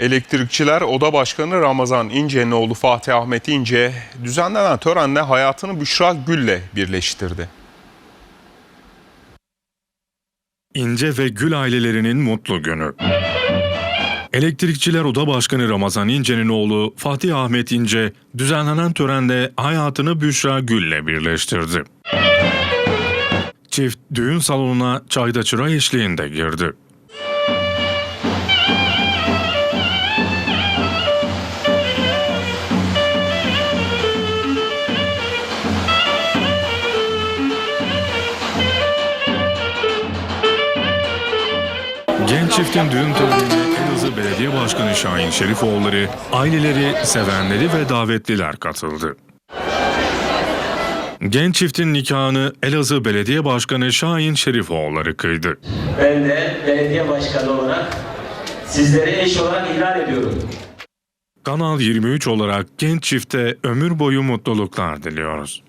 Elektrikçiler Oda Başkanı Ramazan İnce'nin oğlu Fatih Ahmet İnce düzenlenen törenle hayatını Büşra Gül'le birleştirdi. İnce ve Gül ailelerinin mutlu günü. Elektrikçiler Oda Başkanı Ramazan İnce'nin oğlu Fatih Ahmet İnce düzenlenen törende hayatını Büşra Gül'le birleştirdi. Çift düğün salonuna çayda çıra eşliğinde girdi. Genç çiftin düğün törenine Elazığ Belediye Başkanı Şahin Şerifoğulları, aileleri, sevenleri ve davetliler katıldı. Genç çiftin nikahını Elazığ Belediye Başkanı Şahin Şerifoğulları kıydı. Ben de belediye başkanı olarak sizlere eş olarak ilan ediyorum. Kanal 23 olarak genç çifte ömür boyu mutluluklar diliyoruz.